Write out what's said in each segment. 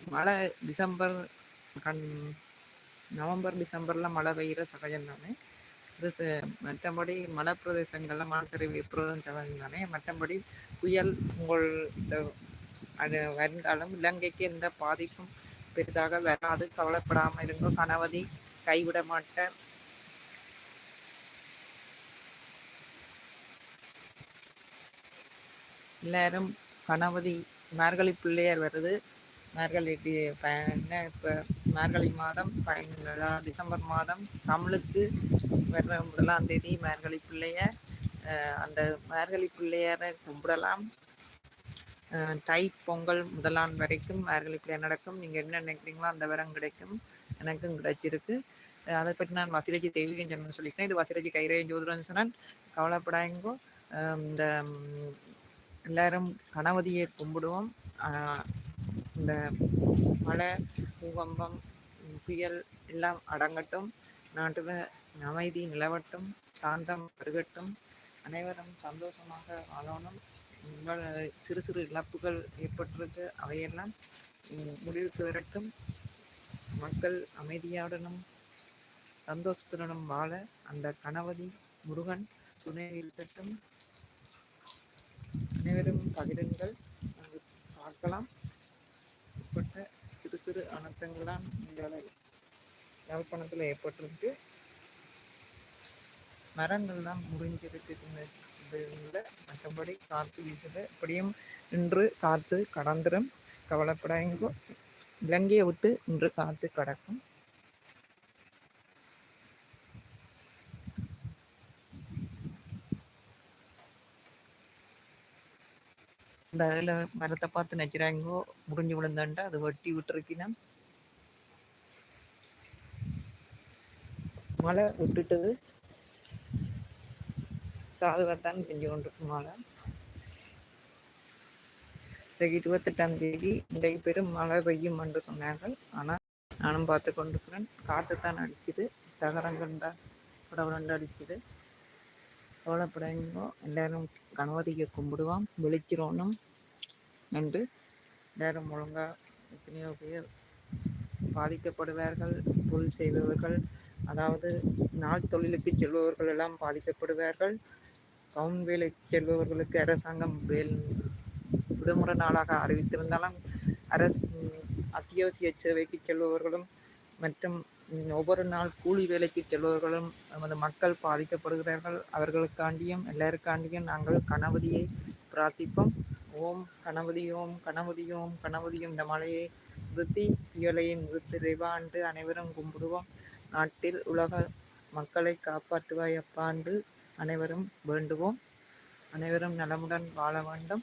மழை டிசம்பர் கண் நவம்பர் டிசம்பரில் மழை பெய்கிற சகஜம் தானே. மற்றபடி மலை பிரதேசங்களில் மலைச்சரிவு எப்பொழுதும் சகஜம் தானே. மற்றபடி புயல் உங்கள் இந்த அது வருங்காலம் இலங்கைக்கு எந்த பாதிப்பும் பெரிதாக வராது. கவலைப்படாமல் இருந்தோம் கணவதி கைவிட மாட்ட எல்லாரும் கணபதி மார்கழி பிள்ளையார் வருது. மார்கழி என்ன இப்போ மார்கழி மாதம் பயனுள்ளதா டிசம்பர் மாதம் தமிழுக்கு வர்ற முதலாம் தேதி மார்கழி பிள்ளைய அந்த மார்கழி பிள்ளையார கும்பிடலாம். தை பொங்கல் முதலாம் வரைக்கும் மார்கழி பிள்ளையார் நடக்கும். நீங்கள் என்ன நினைக்கிறீங்களோ அந்த வரம் கிடைக்கும். எனக்கும் கிடைச்சிருக்கு. அதை பற்றி நான் வசிரஜி தெய்வீகம் சொன்னு சொல்லிக்கிறேன். இது வசிரஜி கைரேஜ் ஜோதிரன் சொன்னான் கவலைப்படாயங்கோ இந்த எல்லாரும் கணவதியை கும்பிடுவோம். இந்த மழை பூகம்பம் புயல் எல்லாம் அடங்கட்டும் நாட்டில் அமைதி நிலவட்டும் சாந்தம் வருகட்டும் அனைவரும் சந்தோஷமாக வாழணும். சிறு சிறு இழப்புகள் ஏற்பட்டிருக்கு. அவையெல்லாம் முடிவுக்கு வரட்டும். மக்கள் அமைதியாடனும் சந்தோஷத்துடனும் வாழ அந்த கணவதி முருகன் துணை இருக்கட்டும். அனைவரும் பகிருங்கள். பார்க்கலாம். ஏற்பட்ட சிறு சிறு அனர்த்தங்கள்லாம் எங்களை யாழ்ப்பாணத்தில் ஏற்பட்டிருக்கு. மரங்கள்லாம் முறிஞ்சிருக்கு சின்ன மற்றபடி காற்று வீசுது. இப்படியும் இன்று காற்று கடந்துடும் கவலைப்படாங்கோ இலங்கையை விட்டு இன்று காற்று கடக்கும். இந்த அதில் மரத்தை பார்த்து நச்சுறாங்கோ முடிஞ்சு விழுந்தாண்டா அது வட்டி விட்டுருக்கினா மழை விட்டுட்டது. சாதுவாத்தான் செஞ்சு கொண்டிருக்கு மழை. சரி இருபத்தெட்டாம் தேதி இன்றைக்கு பெரும் மழை பெய்யும் என்று சொன்னார்கள். ஆனால் நானும் பார்த்து கொண்டிருக்கிறேன். காற்று தான் அடிக்குது. தகரங்கள் தான் படபடண்டு அடிக்குது. கவலைப்படாதீங்கோ. எல்லாரும் கணவதியை கும்பிடுவோம். வெளிச்சிரோணும் என்று எல்லாரும் ஒழுங்காக எத்தனையோ பேர் பாதிக்கப்படுவார்கள் தொழில் செய்பவர்கள் அதாவது நாள் தொழிலுக்கு செல்பவர்கள் எல்லாம் பாதிக்கப்படுவார்கள். கவுன் வேலைக்கு செல்பவர்களுக்கு அரசாங்கம் வேல் விடுமுறை நாளாக அறிவித்திருந்தாலும் அரசு அத்தியாவசிய சேவைக்கு செல்பவர்களும் மற்றும் ஒவ்வொரு நாள் கூலி வேலைக்கு செல்பவர்களும் நமது மக்கள் பாதிக்கப்படுகிறார்கள். அவர்களுக்காண்டியும் எல்லாருக்காண்டியும் நாங்கள் கணபதியை பிரார்த்திப்போம். ஓம் கணபதியோம் கணபதியோம் கணபதியும் இந்த மலையை நிறுத்தி புயலையை நிறுத்தி இறைவாண்டு அனைவரும் கும்பிடுவோம். நாட்டில் உலக மக்களை காப்பாற்றுவாய் அப்பாண்டு அனைவரும் வேண்டுவோம். அனைவரும் நலமுடன் வாழ வேண்டும்.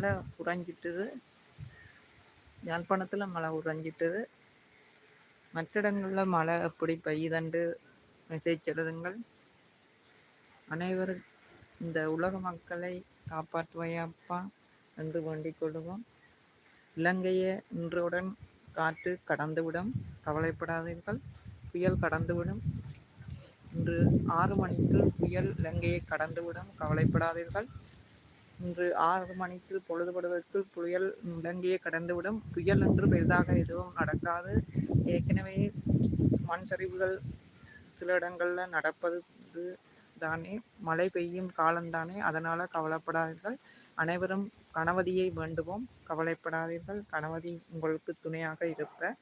மழை குறைஞ்சிட்டது யாழ்ப்பாணத்தில் மழை குறைஞ்சிட்டது மற்ற இடங்களில் மழை அப்படி பெய்யுதண்டு மெசேஜ் எழுதுங்கள். அனைவரும் இந்த உலக மக்களை காப்பாற்றுவையாப்பா என்று வேண்டிக் கொள்வோம் இலங்கையை இன்றுடன் காற்று கடந்துவிடும். கவலைப்படாதீர்கள். புயல் கடந்துவிடும். இன்று ஆறு மணிக்கு புயல் இலங்கையை கடந்துவிடும். கவலைப்படாதீர்கள். இன்று ஆறு மணிக்கு பொழுதுபடுவதற்குள் புயல் முடங்கியே கடந்துவிடும். புயல் என்று பெரிதாக எதுவும் நடக்காது. ஏற்கனவே மண் சரிவுகள் சில இடங்களில் நடப்பது தானே. மழை பெய்யும் காலம்தானே அதனால் கவலைப்படாதீர்கள். அனைவரும் கணவதியை வேண்டுவோம். கவலைப்படாதீர்கள். கணவதி உங்களுக்கு துணையாக இருப்ப.